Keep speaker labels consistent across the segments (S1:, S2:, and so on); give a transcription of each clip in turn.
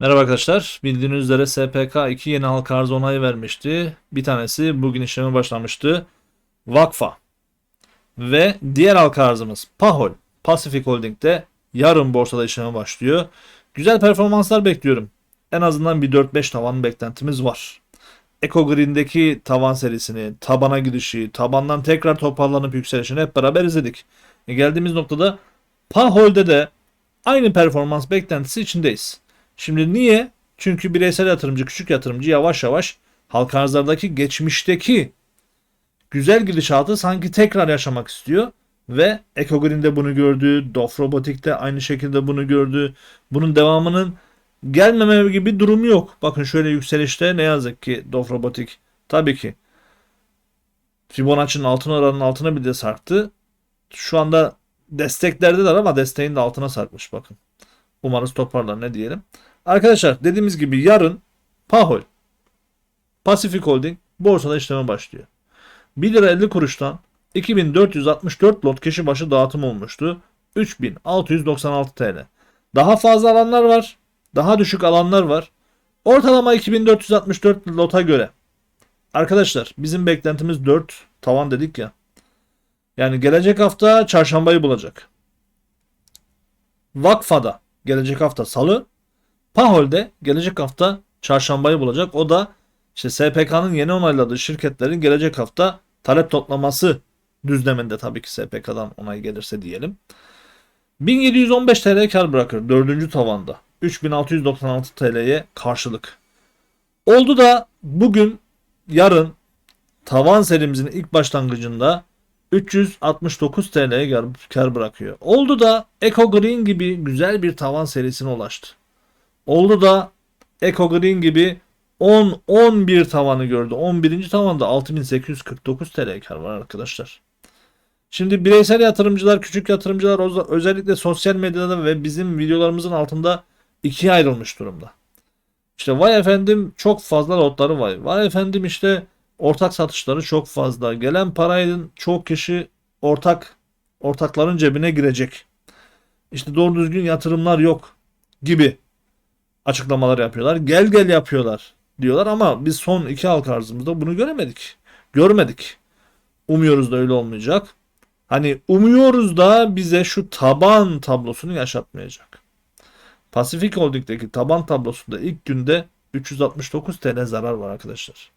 S1: Merhaba arkadaşlar. Bildiğiniz üzere SPK 2 yeni halka arz onayı vermişti. Bir tanesi bugün işleme başlamıştı. Vakfa. Ve diğer halka arzımız Pahol. Pacific Holding'de yarın borsada işleme başlıyor. Güzel performanslar bekliyorum. En azından bir 4-5 tavan beklentimiz var. Eco Green'deki tavan serisini, tabana gidişi, tabandan tekrar toparlanıp yükselişini hep beraber izledik. E geldiğimiz noktada Pahol'de de aynı performans beklentisi içindeyiz. Şimdi niye? Çünkü bireysel yatırımcı, küçük yatırımcı yavaş yavaş halka arzlardaki geçmişteki güzel gidişatı sanki tekrar yaşamak istiyor. Ve Ecogreen de bunu gördü. Dof Robotik de aynı şekilde bunu gördü. Bunun devamının gelmeme gibi bir durum yok. Bakın şöyle yükselişte ne yazık ki Dof Robotik tabii ki Fibonacci'nin altın oranının altına bir de sarktı. Şu anda desteklerdeler ama desteğin de altına sarkmış bakın. Umarız toparlar ne diyelim. Arkadaşlar dediğimiz gibi yarın Pahol Pacific Holding borsada işleme başlıyor. 1 lira 50 kuruştan 2464 lot kişi başı dağıtım olmuştu. 3696 TL. Daha fazla alanlar var. Daha düşük alanlar var. Ortalama 2464 lota göre. Arkadaşlar bizim beklentimiz 4 tavan dedik ya. Yani gelecek hafta çarşambayı bulacak. Vakfada gelecek hafta salı. Pahol'de gelecek hafta çarşambayı bulacak. O da işte SPK'nın yeni onayladığı şirketlerin gelecek hafta talep toplaması düzleminde tabii ki SPK'dan onay gelirse diyelim. 1715 TL kar bırakır dördüncü tavanda. 3696 TL'ye karşılık. Oldu da bugün yarın tavan serimizin ilk başlangıcında 369 TL'ye kar- bırakıyor. Oldu da Eco Green gibi güzel bir tavan serisine ulaştı. Oldu da Eco Green gibi 10-11 tavanı gördü. 11. tavanda 6849 TL kar var arkadaşlar. Şimdi bireysel yatırımcılar, küçük yatırımcılar öz- özellikle sosyal medyada ve bizim videolarımızın altında ikiye ayrılmış durumda. İşte vay efendim çok fazla lotları var. Vay efendim işte ortak satışları çok fazla. Gelen parayın çok kişi ortak ortakların cebine girecek. İşte doğru düzgün yatırımlar yok gibi açıklamalar yapıyorlar. Gel gel yapıyorlar diyorlar ama biz son iki halka arzımızda bunu göremedik. Görmedik. Umuyoruz da öyle olmayacak. Hani umuyoruz da bize şu taban tablosunu yaşatmayacak. Pasifik Holding'deki taban tablosunda ilk günde 369 TL zarar var arkadaşlar.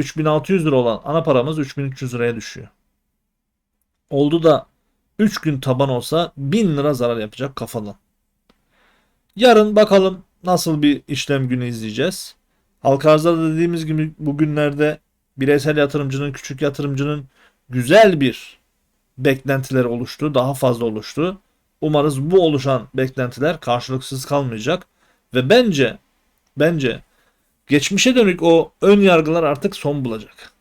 S1: 3600 lira olan ana paramız 3300 liraya düşüyor. Oldu da 3 gün taban olsa 1000 lira zarar yapacak kafadan. Yarın bakalım nasıl bir işlem günü izleyeceğiz. Halka arzda dediğimiz gibi bugünlerde bireysel yatırımcının, küçük yatırımcının güzel bir beklentileri oluştu. Daha fazla oluştu. Umarız bu oluşan beklentiler karşılıksız kalmayacak. Ve bence bence geçmişe dönük o ön yargılar artık son bulacak.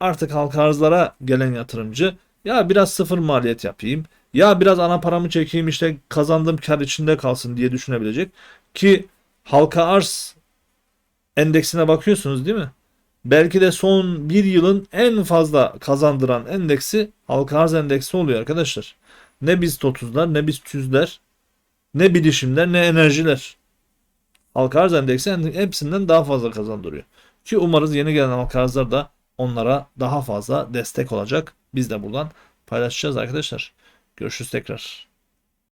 S1: Artık halka arzlara gelen yatırımcı ya biraz sıfır maliyet yapayım. Ya biraz ana paramı çekeyim işte kazandığım kar içinde kalsın diye düşünebilecek. Ki halka arz endeksine bakıyorsunuz değil mi? Belki de son bir yılın en fazla kazandıran endeksi halka arz endeksi oluyor arkadaşlar. Ne biz 30'lar ne biz tüzler ne bilişimler ne enerjiler. Halka endeksi hepsinden daha fazla kazandırıyor. Ki umarız yeni gelen halka da onlara daha fazla destek olacak. Biz de buradan paylaşacağız arkadaşlar. Görüşürüz tekrar.